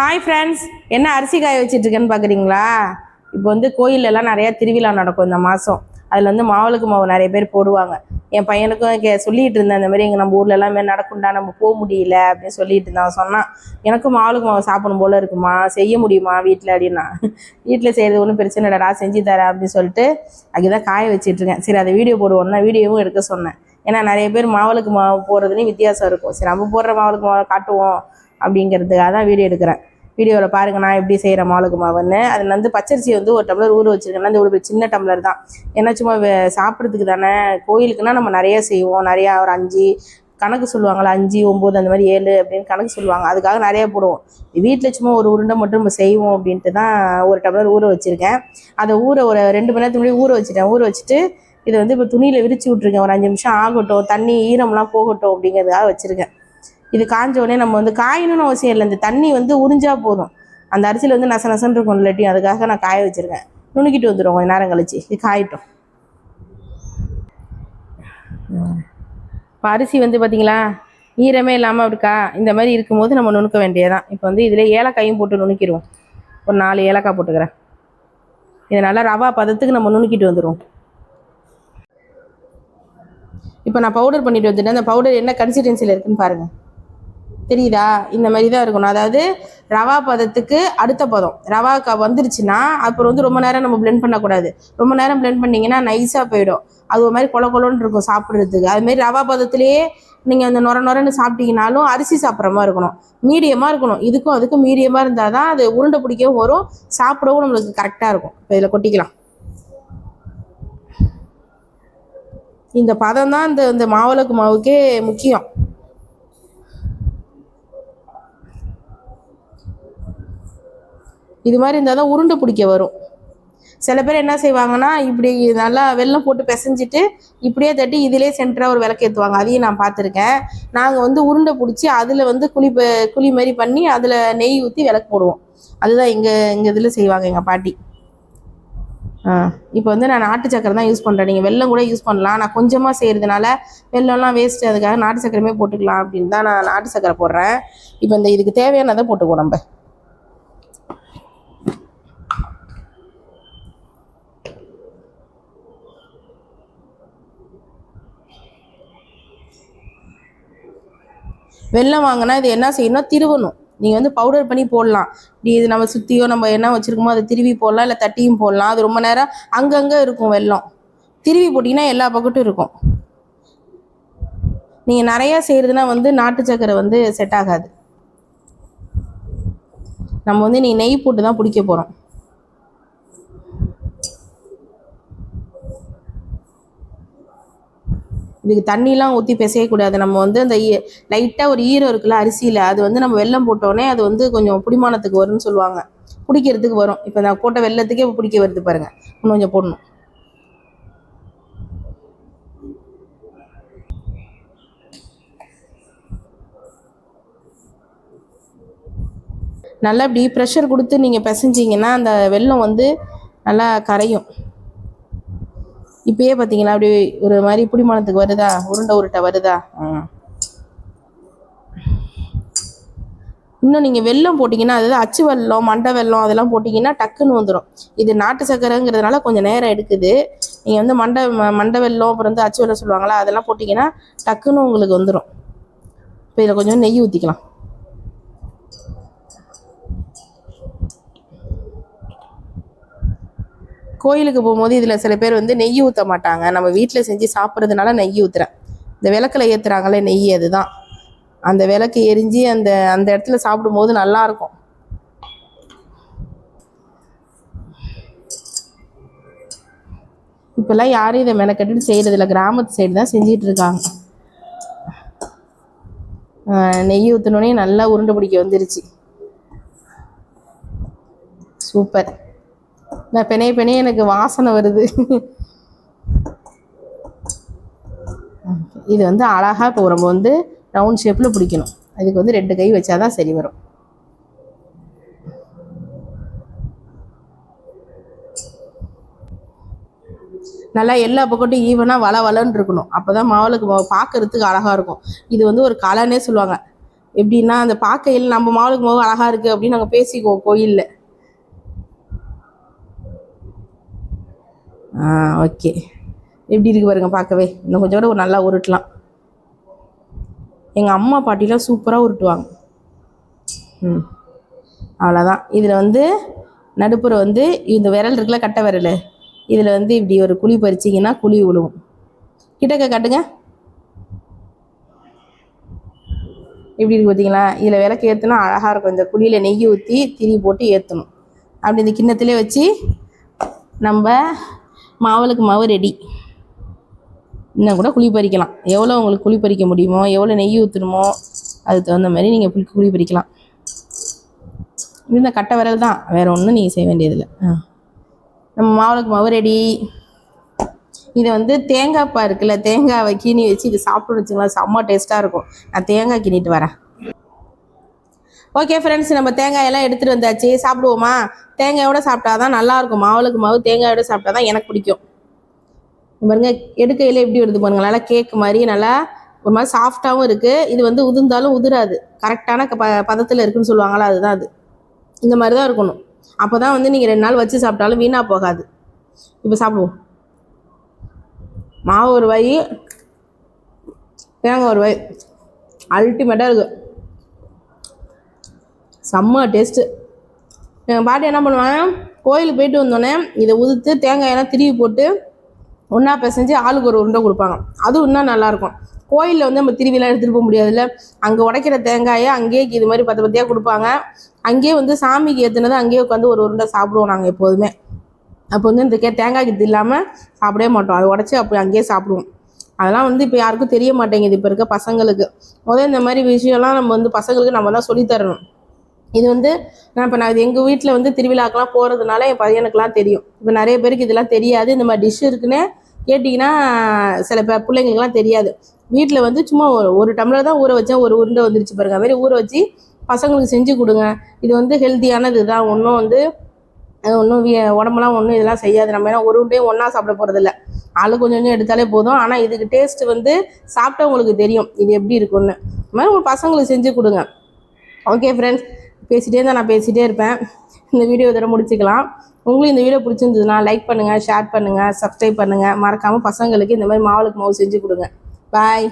Hi friends என்ன அரிசி காய வச்சிட்ருக்கேன்னு பார்க்குறீங்களா இப்போ வந்து கோயிலெல்லாம் நிறையா திருவிழா நடக்கும் இந்த மாதம் அதில் வந்து மாவளுக்கு மாவு நிறைய பேர் போடுவாங்க. என் பையனுக்கும் கே சொல்லிகிட்டு இருந்தேன் இந்த மாதிரி எங்கள் நம்ம ஊரில் எல்லாமே நடக்கும்டா நம்ம போக முடியல அப்படின்னு சொல்லிட்டு இருந்தான். சொன்னான் எனக்கும் மாவளுக்கு மாவு சாப்பிடணும் போல இருக்குமா? செய்ய முடியுமா வீட்டில் அப்படின்னா வீட்டில் செய்கிறது ஒன்றும் பிரச்சனை இல்லைடா செஞ்சு தரேன் அப்படின்னு சொல்லிட்டு அங்கேதான் காய வச்சிட்ருக்கேன். சரி அதை வீடியோ போடுவோம்னா வீடியோவும் எடுக்க சொன்னேன். ஏன்னா நிறைய பேர் மாவளுக்கு மாவு போடுறதுலேயும் வித்தியாசம் இருக்கும். சரி நம்ம போடுற மாவளுக்கு மாவு காட்டுவோம் அப்படிங்கிறதுக்காக தான் வீடியோ எடுக்கிறேன். வீடியோவில் பாருங்கள் நான் எப்படி செய்கிறேன் மாவுளுக்கு மாவுன்னு. அதில் வந்து பச்சரிசி வந்து ஒரு டம்ளர் ஊற வச்சுருக்கேன் அந்த ஒரு சின்ன டம்ளர் தான். ஏன்னா சும்மா வே- சாப்பிட்றதுக்கு தானே. கோயிலுக்குன்னா நம்ம நிறையா செய்வோம். நிறையா ஒரு அஞ்சு கணக்கு சொல்லுவாங்கள்ல அஞ்சு ஒம்பது அந்த மாதிரி ஏழு அப்படின்னு கணக்கு சொல்லுவாங்க. அதுக்காக நிறையா போடுவோம். வீட்டில் சும்மா ஒரு உருண்டை மட்டும் நம்ம செய்வோம் அப்படின்ட்டு தான் ஒரு டம்ளர் ஊற வச்சுருக்கேன். அதை ஊற ஒரு ரெண்டு மணி நேரத்துக்கு முன்னாடி ஊற வச்சுட்டேன். ஊற வச்சுட்டு இதை வந்து இப்போ துணியில் விரிச்சு விட்ருக்கேன் ஒரு அஞ்சு நிமிஷம் ஆகட்டும். தண்ணி ஈரம்லாம் போகட்டும் அப்படிங்கிறதுக்காக வச்சுருக்கேன். இது காஞ்ச உடனே நம்ம வந்து காயணும்னு அவசியம் இல்லை. இந்த தண்ணி வந்து உறிஞ்சா போதும். அந்த அரிசியில் வந்து நச நசன்னு இருக்கும் இல்லாட்டி அதுக்காக நான் காய வச்சுருக்கேன். நுணுக்கிட்டு வந்துடும் கொஞ்சம் நேரம் கழிச்சு. இது காயட்டும். இப்போ அரிசி வந்து பார்த்தீங்களா ஈரமே இல்லாமல் இருக்கா? இந்த மாதிரி இருக்கும்போது நம்ம நுணுக்க வேண்டியதான் இப்போ வந்து இதில் ஏலக்காயும் போட்டு நுணுக்கிடுவோம். ஒரு நாலு ஏலக்காய் போட்டுக்கிறேன். இதை நல்லா ரவா பதத்துக்கு நம்ம நுணுக்கிட்டு வந்துடுவோம் இப்போ நான் பவுடர் பண்ணிட்டு வந்துட்டேன். அந்த பவுடர் என்ன கன்சிஸ்டன்சியில் இருக்குன்னு பாருங்கள் தெரியுதா? இந்த மாதிரி தான் இருக்கணும். அதாவது ரவா பதத்துக்கு அடுத்த பதம். ரவா வந்துருச்சுன்னா அப்புறம் வந்து ரொம்ப நேரம் நம்ம பிளெண்ட் பண்ணக்கூடாது. ரொம்ப நேரம் பிளெண்ட் பண்ணிங்கன்னா நைஸாக போயிடும். அது ஒரு மாதிரி கொல கொலன்னு இருக்கும் சாப்பிட்றதுக்கு. அதுமாரி ரவா பதத்துலேயே நீங்கள் அந்த நொர நொரன்னு சாப்பிட்டீங்கனாலும் அரிசி சாப்பிட்ற மாதிரி இருக்கணும். மீடியமாக இருக்கணும். இதுக்கும் அதுக்கும் மீடியமாக இருந்தால் தான் அது உருண்டை பிடிக்கவும் வரும். சாப்பிடவும் நம்மளுக்கு கரெக்டாக இருக்கும். இப்போ இதில் கொட்டிக்கலாம். இந்த பதம் தான் இந்த இந்த மாவிளக்கு மாவுக்கே முக்கியம். இது மாதிரி இருந்தால் தான் உருண்டை பிடிக்க வரும். சில பேர் என்ன செய்வாங்கன்னா இப்படி நல்லா வெல்லம் போட்டு பிசைஞ்சிட்டு இப்படியே தட்டி இதிலே சென்டராக ஒரு விளக்கு ஏற்றுவாங்க அதையும் நான் பார்த்துருக்கேன். நாங்கள் வந்து உருண்டை பிடிச்சி அதில் வந்து குழி ப- குழி மாதிரி பண்ணி அதில் நெய் ஊற்றி விளக்கு போடுவோம். அதுதான் எங்கள் எங்கள் இதில் செய்வாங்க எங்கள் பாட்டி. ஆ இப்போ வந்து நான் நாட்டு சக்கரை தான் யூஸ் பண்ணுறேன் நீங்கள் வெல்லம் கூட யூஸ் பண்ணலாம். நான் கொஞ்சமாக செய்கிறதுனால வெல்லம்லாம் வேஸ்ட்டு அதுக்காக நாட்டு சக்கரமே போட்டுக்கலாம் அப்படின்னு தான் நான் நாட்டு சக்கரை போடுறேன். இப்போ இந்த இதுக்கு தேவையானதை போட்டுக்குவோம் நம்ம. வெல்லம் வாங்கினா இது என்ன செய்யணும் திருவணும். நீங்கள் வந்து பவுடர் பண்ணி போடலாம். இப்படி இது நம்ம சுற்றியோ நம்ம என்ன வச்சுருக்கோமோ அதை திருவி போடலாம் இல்லை தட்டியும் போடலாம். அது ரொம்ப நேரம் அங்கங்கே இருக்கும் வெல்லம் திருவி போட்டிங்கன்னா எல்லா பக்கட்டும் இருக்கும். நீங்கள் நிறையா செய்கிறதுனா வந்து நாட்டு சக்கரை வந்து செட் ஆகாது. நம்ம வந்து நீ நெய் போட்டு தான் பிடிக்க போகிறோம் இதுக்கு தண்ணிலாம் ஊற்றி பிசையக்கூடாது நம்ம வந்து அந்த லைட்டாக ஒரு ஈரம் இருக்குல்ல அரிசியில் அது வந்து நம்ம வெல்லம் போட்டோடனே அது வந்து கொஞ்சம் பிடிமானத்துக்கு வரும்னு சொல்லுவாங்க. பிடிக்கிறதுக்கு வரும். இப்போ நான் போட்ட வெல்லத்துக்கே இப்போ பிடிக்க வருது பாருங்க. இன்னும் கொஞ்சம் போடணும். நல்லா இப்படி ப்ரெஷர் கொடுத்து நீங்கள் பிசைஞ்சிங்கன்னா அந்த வெல்லம் வந்து நல்லா கரையும். இப்பயே பார்த்தீங்களா அப்படி ஒரு மாதிரி புடிமானத்துக்கு வருதா? உருண்டை உருட்டை வருதா? இன்னும் நீங்கள் வெல்லம் போட்டிங்கன்னா அதாவது அச்சு வெல்லம் மண்டை வெல்லம் அதெல்லாம் போட்டிங்கன்னா டக்குன்னு வந்துடும் இது நாட்டு சக்கரைங்கிறதுனால கொஞ்சம் நேரம் எடுக்குது. நீங்கள் வந்து மண்டை மண்டை வெல்லம் அப்புறம் வந்து அச்சு வெல்லம் சொல்லுவாங்களா அதெல்லாம் போட்டிங்கன்னா டக்குன்னு உங்களுக்கு வந்துடும் இப்போ இதில் கொஞ்சம் நெய் ஊற்றிக்கலாம் கோயிலுக்கு போகும்போது இதில் சில பேர் வந்து நெய் ஊற்ற மாட்டாங்க. நம்ம வீட்டில் செஞ்சு சாப்பிட்றதுனால நெய் ஊற்றுறேன் இந்த விளக்கில் ஏற்றுறாங்களே நெய் அதுதான். அந்த விளக்கு எரிஞ்சு அந்த அந்த இடத்துல சாப்பிடும்போது நல்லாயிருக்கும் இப்போல்லாம் யாரும் இதை மெனக்கட்டு செய்கிறதில்ல கிராமத்து சைடு தான் செஞ்சிகிட்டு இருக்காங்க. நெய் ஊற்றினோடனே நல்லா உருண்டை பிடிக்க வந்துருச்சு. சூப்பர். நான் பெனைய பெனைய எனக்கு வாசனை வருது. இது வந்து அழகாக இப்போ நம்ம வந்து ரவுண்ட் ஷேப்பில் பிடிக்கணும். அதுக்கு வந்து ரெண்டு கை வச்சா தான் சரி வரும். நல்லா எல்லா பக்கட்டும் ஈவனாக வள வளன்னு இருக்கணும். அப்போ தான் மாவளுக்கு பார்க்கறதுக்கு அழகாக இருக்கும். இது வந்து ஒரு கலைன்னே சொல்லுவாங்க. எப்படின்னா அந்த பார்க்கையில் நம்ம மாவளுக்கு மாவு அழகாக இருக்குது அப்படின்னு நாங்கள் பேசிக்குவோம் கோயிலில் ஆ ஓகே. எப்படி இருக்கு பாருங்க பார்க்கவே. இன்னும் கொஞ்சம் கூட ஒரு நல்லா உருட்டலாம். எங்கள் அம்மா பாட்டிலாம் சூப்பராக உருட்டுவாங்க. ம். அவ்வளோதான் இதில் வந்து நடுப்புற வந்து இந்த விரல் இருக்குல்ல கட்டை விரல். இதில் வந்து இப்படி ஒரு குழி பறிச்சிங்கன்னா குழி விழுவும் கிட்டக்க கட்டுங்க. எப்படி இருக்கு பார்த்தீங்களா இதில் விளக்கு ஏற்றுனா அழகாக இருக்கும். இந்த குழியில் நெய் ஊற்றி திரி போட்டு ஏற்றணும் அப்படி இந்த கிண்ணத்திலே வச்சு நம்ம மாவளுக்கு மாவு ரெடி இன்னும் கூட குழி பறிக்கலாம். எவ்வளோ உங்களுக்கு குழி பறிக்க முடியுமோ எவ்வளோ நெய் ஊற்றணுமோ அதுக்கு தகுந்த மாதிரி நீங்கள் குழி குழி பறிக்கலாம். இந்த கட்டை விரல் தான். வேறு ஒன்றும் நீங்கள் செய்ய வேண்டியதில்லை. ஆ. நம்ம மாவுளுக்கு மாவு ரெடி இதை வந்து தேங்காய் பா இருக்குல்ல தேங்காவை கீனி வச்சு இது சாப்பிட்டு வச்சுங்களா செம்ம டேஸ்ட்டாக இருக்கும். நான் தேங்காய் கிண்டிட்டு வரேன். ஓகே ஃப்ரெண்ட்ஸ் நம்ம தேங்காயெல்லாம் எடுத்துகிட்டு வந்தாச்சு. சாப்பிடுவோமா? தேங்காயோட சாப்பிட்டா தான் நல்லாயிருக்கும். மாவுளுக்கு மாவு தேங்காயோட சாப்பிட்டா தான் எனக்கு பிடிக்கும். பாருங்கள் பாருங்க எடுக்கையில் எப்படி வருது பாருங்க. நல்லா கேக் மாதிரி நல்லா ஒரு மாதிரி சாஃப்டாகவும் இருக்குது இது வந்து உதிர்ந்தாலும் உதிராது. கரெக்டான ப பதத்தில் இருக்குன்னு சொல்லுவாங்களா அதுதான் அது. இந்த மாதிரி தான் இருக்கணும். அப்போ தான் வந்து நீங்கள் ரெண்டு நாள் வச்சு சாப்பிட்டாலும் வீணாக போகாது. இப்போ சாப்பிடுவோம். மாவு ஒரு வாய் தேங்காய் ஒரு வாய். அல்டிமேட்டாக இருக்குது செம்ம டேஸ்ட்டு எங்கள் பாட்டி என்ன பண்ணுவாங்க? கோயிலுக்கு போயிட்டு வந்தோடனே இதை உதுத்து தேங்காயெல்லாம் திருவி போட்டு ஒன்றா பிசைஞ்சு ஆளுக்கு ஒரு உருண்டை கொடுப்பாங்க. அதுவும் இன்னும் நல்லாயிருக்கும். கோயிலில் வந்து நம்ம திருவிலாம் எடுத்துகிட்டு போக முடியாதுல்ல. அங்கே உடைக்கிற தேங்காயை அங்கேயே இது மாதிரி பத்து பத்தியாக கொடுப்பாங்க. அங்கேயே வந்து சாமிக்கு ஏற்றுனது அங்கேயே உட்காந்து ஒரு உருண்டை சாப்பிடுவோம் நாங்கள் எப்போதுமே. அப்போ வந்து இந்த கே தேங்காய் கித்து இல்லாமல் சாப்பிடவே மாட்டோம். அதை உடச்சி அப்போ அங்கேயே சாப்பிடுவோம். அதெல்லாம் வந்து இப்போ யாருக்கும் தெரிய மாட்டேங்குது. இப்போ இருக்க பசங்களுக்கு. முதல்ல இந்த மாதிரி விஷயம்லாம் நம்ம வந்து பசங்களுக்கு நம்ம தான் சொல்லித் தரணும். இது வந்து நான் இப்போ நான் இது எங்கள் வீட்டில் வந்து திருவிழாக்கெலாம் போகிறதுனால என் பையனுக்கெலாம் தெரியும். இப்போ நிறைய பேருக்கு இதெல்லாம் தெரியாது. இந்த மாதிரி டிஷ் இருக்குன்னு கேட்டிங்கன்னா சில பே பிள்ளைங்களுக்குலாம் தெரியாது. வீட்டில் வந்து சும்மா ஒரு ஒரு டம்ளர் தான் ஊற வச்சேன். ஒரு உருண்டை வந்துருச்சு பாருங்க. அதுமாரி மாதிரி ஊற வச்சு பசங்களுக்கு செஞ்சு கொடுங்க. இது வந்து ஹெல்த்தியானது தான். ஒன்றும் வந்து ஒன்றும் உடம்புலாம் ஒன்றும் இதெல்லாம் செய்யாது. நம்ம ஏன்னா ஒரு உருண்டையும் ஒன்றா சாப்பிட போகிறதில்ல ஆளு கொஞ்சம் கொஞ்சம் எடுத்தாலே போதும். ஆனால் இதுக்கு டேஸ்ட் வந்து சாப்பிட்டா உங்களுக்கு தெரியும். இது எப்படி இருக்கும்னு. அது மாதிரி உங்கள் பசங்களுக்கு செஞ்சு கொடுங்க. ஓகே ஃப்ரெண்ட்ஸ் பேசிகிட்டே தான் நான் பேசிகிட்டே இருப்பேன். இந்த வீடியோ இதோட முடிச்சுக்கலாம். உங்களுக்கு இந்த வீடியோ பிடிச்சிருந்ததுன்னா லைக் பண்ணுங்கள் ஷேர் பண்ணுங்கள் சப்ஸ்கிரைப் பண்ணுங்கள் மறக்காமல் பசங்களுக்கு இந்த மாதிரி மாவுளுக்கு மாவு செஞ்சு கொடுங்க. பாய்